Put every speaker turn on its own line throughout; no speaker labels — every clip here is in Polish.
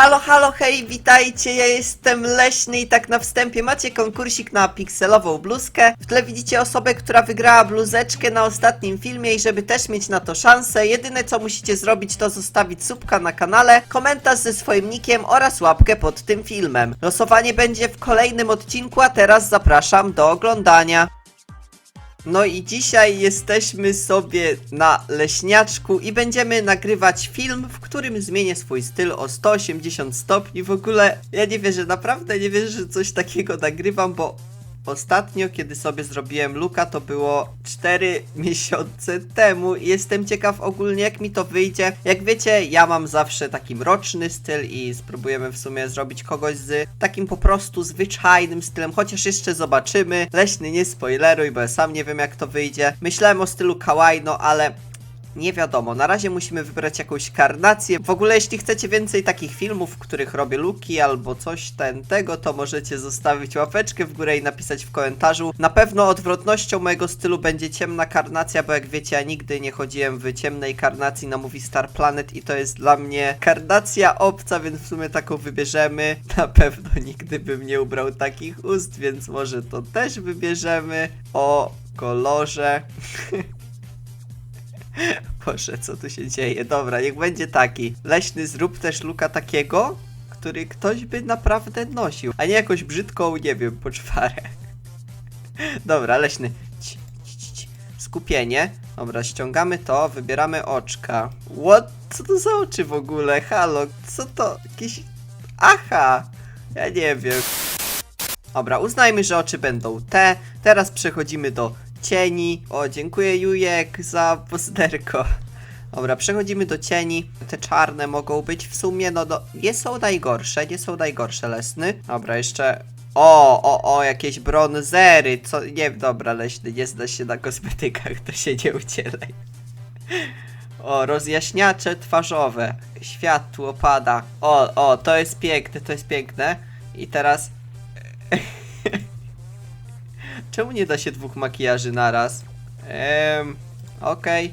Halo, halo, hej, witajcie, ja jestem Leśny i tak na wstępie macie konkursik na pikselową bluzkę. W tle widzicie osobę, która wygrała bluzeczkę na ostatnim filmie i żeby też mieć na to szansę, jedyne co musicie zrobić to zostawić subka na kanale, komentarz ze swoim nickiem oraz łapkę pod tym filmem. Losowanie będzie w kolejnym odcinku, a teraz zapraszam do oglądania. No i dzisiaj jesteśmy sobie na leśniaczku i będziemy nagrywać film, w którym zmienię swój styl o 180 stopni. W ogóle ja nie wierzę, naprawdę nie wierzę, że coś takiego nagrywam, bo ostatnio, kiedy sobie zrobiłem luka, to było 4 miesiące temu jestem ciekaw ogólnie, jak mi to wyjdzie. Jak wiecie, ja mam zawsze taki mroczny styl i spróbujemy w sumie zrobić kogoś z takim po prostu zwyczajnym stylem, chociaż jeszcze zobaczymy. Leśny, nie spoileruj, bo ja sam nie wiem, jak to wyjdzie. Myślałem o stylu kawaii, no ale nie wiadomo, na razie musimy wybrać jakąś karnację. W ogóle, jeśli chcecie więcej takich filmów, w których robię luki albo coś ten tego, to możecie zostawić łapeczkę w górę i napisać w komentarzu. Na pewno odwrotnością mojego stylu będzie ciemna karnacja, bo jak wiecie, ja nigdy nie chodziłem w ciemnej karnacji na Movie Star Planet i to jest dla mnie karnacja obca, więc w sumie taką wybierzemy. Na pewno nigdy bym nie ubrał takich ust, więc może to też wybierzemy. O kolorze. Boże, co tu się dzieje? Dobra, niech będzie taki. Leśny, zrób też luka takiego, który ktoś by naprawdę nosił, a nie jakąś brzydką, nie wiem, poczwarę. Dobra, leśny. Skupienie. Dobra, ściągamy to, wybieramy oczka. What? Co to za oczy w ogóle? Halo, co to? Jakieś... Aha! Ja nie wiem. Dobra, uznajmy, że oczy będą te. Teraz przechodzimy do cieni. O, dziękuję Jujek za posterko. Dobra, przechodzimy do cieni. Te czarne mogą być w sumie, no do... nie są najgorsze, nie są najgorsze, Lesny. Dobra, jeszcze... O, o, o, jakieś bronzery, co... Nie, dobra, Leśny, nie zna się na kosmetykach, to się nie udzielaj. O, rozjaśniacze twarzowe. Światło pada. O, o, to jest piękne, to jest piękne. I teraz... Czemu nie da się dwóch makijaży naraz? Ehm, okej.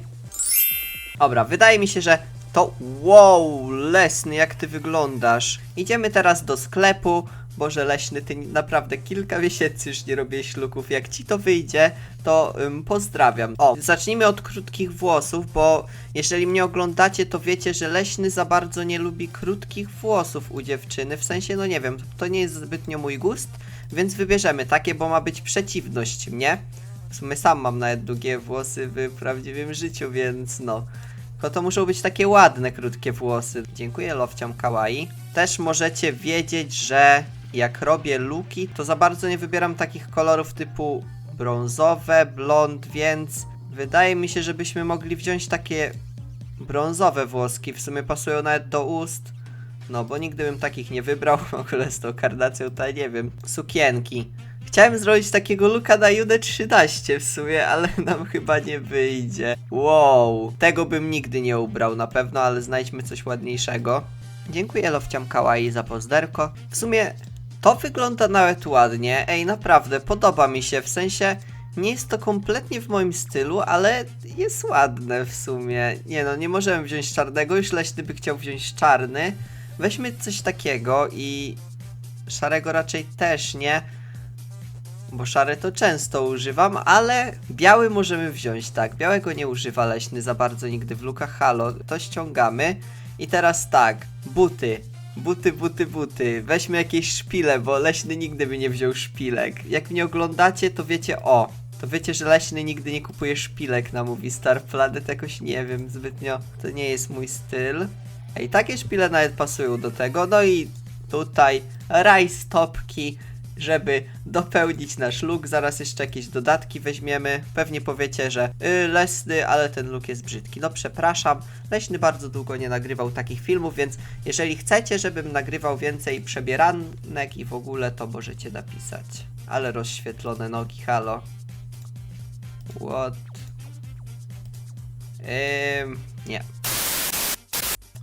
Dobra, wydaje mi się, że to... Wow, Lesny, jak ty wyglądasz. Idziemy teraz do sklepu. Boże, Leśny, ty naprawdę kilka miesięcy już nie robiłeś luków. Jak ci to wyjdzie, to pozdrawiam. O, zacznijmy od krótkich włosów, bo jeżeli mnie oglądacie, to wiecie, że Leśny za bardzo nie lubi krótkich włosów u dziewczyny. W sensie, no nie wiem, to nie jest zbytnio mój gust, więc wybierzemy takie, bo ma być przeciwność mnie. W sumie sam mam nawet długie włosy w prawdziwym życiu, więc no. Tylko to muszą być takie ładne, krótkie włosy. Dziękuję lowciom kawaii. Też możecie wiedzieć, że jak robię luki, to za bardzo nie wybieram takich kolorów typu brązowe, blond, więc wydaje mi się, żebyśmy mogli wziąć takie brązowe włoski. W sumie pasują nawet do ust. No, bo nigdy bym takich nie wybrał. W ogóle z tą karnacją to nie wiem. Sukienki. Chciałem zrobić takiego luka na Judę 13 w sumie, ale nam chyba nie wyjdzie. Wow, tego bym nigdy nie ubrał na pewno, ale znajdźmy coś ładniejszego. Dziękuję Lowciam Kawaii za pozderko. W sumie to wygląda nawet ładnie. Ej, naprawdę, podoba mi się, w sensie nie jest to kompletnie w moim stylu, ale jest ładne w sumie. Nie no, nie możemy wziąć czarnego, już Leśny by chciał wziąć czarny. Weźmy coś takiego i szarego raczej też nie, bo szary to często używam, ale biały możemy wziąć, tak. Białego nie używa leśny za bardzo nigdy w lukach halo. To ściągamy. I teraz tak, buty. Buty, buty, buty. Weźmy jakieś szpile, bo leśny nigdy by nie wziął szpilek. Jak mnie oglądacie, to wiecie o. To wiecie, że leśny nigdy nie kupuje szpilek na Movie Star Planet, jakoś nie wiem, zbytnio to nie jest mój styl. Ej, takie szpile nawet pasują do tego. No i tutaj rajstopki, żeby dopełnić nasz look. Zaraz jeszcze jakieś dodatki weźmiemy. Pewnie powiecie, że y, lesny, ale ten look jest brzydki. No przepraszam, leśny bardzo długo nie nagrywał takich filmów, więc jeżeli chcecie, żebym nagrywał więcej przebieranek i w ogóle, to możecie napisać. Ale rozświetlone nogi, halo. What? Nie.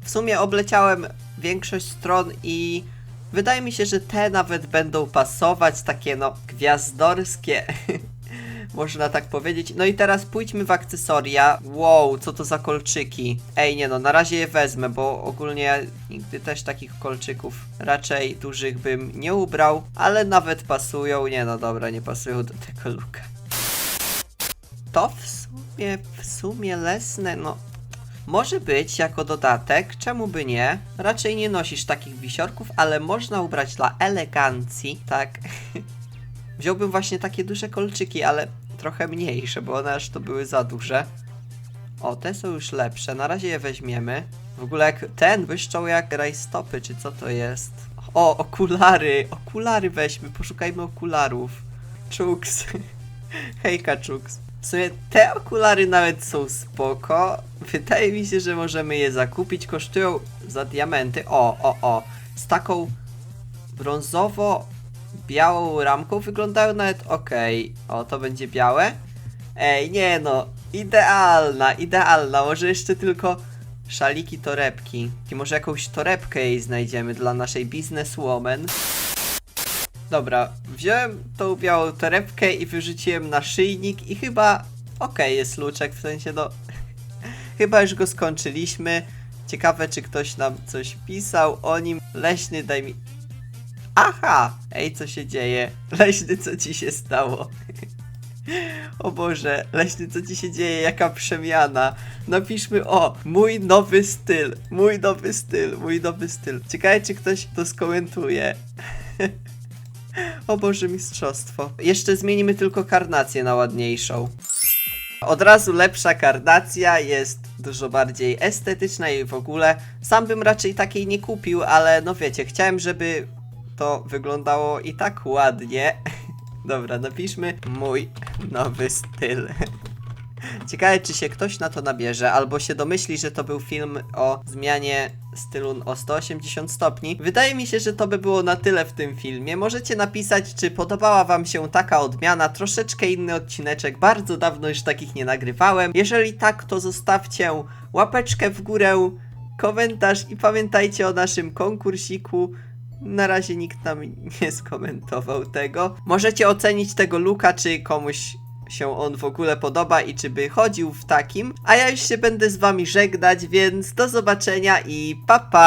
W sumie obleciałem większość stron i wydaje mi się, że te nawet będą pasować, takie no gwiazdorskie. można tak powiedzieć. No i teraz pójdźmy w akcesoria. Wow, co to za kolczyki? Ej, nie no, na razie je wezmę, bo ogólnie nigdy też takich kolczyków raczej dużych bym nie ubrał, ale nawet pasują. Nie no, dobra, nie pasują do tego luka. To w sumie, w sumie lesne, no może być jako dodatek, czemu by nie? Raczej nie nosisz takich wisiorków, ale można ubrać dla elegancji, tak? Wziąłbym właśnie takie duże kolczyki, ale trochę mniejsze, bo one aż to były za duże. O, te są już lepsze, na razie je weźmiemy. W ogóle jak ten błyszczą jak rajstopy, czy co to jest? O, okulary, okulary weźmy, poszukajmy okularów. Czuks. Hejka, Czuks. W sumie te okulary nawet są spoko. Wydaje mi się, że możemy je zakupić. Kosztują za diamenty. O, o, o. Z taką brązowo-białą ramką wyglądają nawet ok. O, to będzie białe. Ej, nie no. Idealna, idealna. Może jeszcze tylko szaliki torebki. I może jakąś torebkę jej znajdziemy dla naszej bizneswoman. Dobra, wziąłem tą białą torebkę i wyrzuciłem na szyjnik i chyba okej jest luczek, w sensie no chyba już go skończyliśmy. Ciekawe czy ktoś nam coś pisał o nim. Leśny daj mi... Aha! Ej, co się dzieje? Leśny, co ci się stało? O Boże, Leśny, co ci się dzieje? Jaka przemiana? Napiszmy o, mój nowy styl, mój nowy styl, mój nowy styl. Ciekawe, czy ktoś to skomentuje. O Boże, mistrzostwo. Jeszcze zmienimy tylko karnację na ładniejszą. Od razu lepsza karnacja jest dużo bardziej estetyczna i w ogóle sam bym raczej takiej nie kupił, ale no wiecie, chciałem, żeby to wyglądało i tak ładnie. Dobra, napiszmy mój nowy styl. Ciekawe, czy się ktoś na to nabierze, albo się domyśli, że to był film o zmianie stylu o 180 stopni. Wydaje mi się, że to by było na tyle w tym filmie. Możecie napisać, czy podobała wam się taka odmiana, troszeczkę inny odcineczek. Bardzo dawno już takich nie nagrywałem. Jeżeli tak, to zostawcie łapeczkę w górę, komentarz i pamiętajcie o naszym konkursiku. Na razie nikt nam nie skomentował tego. Możecie ocenić tego luka, czy komuś się on w ogóle podoba i czy by chodził w takim. A ja już się będę z wami żegnać, więc do zobaczenia i pa pa!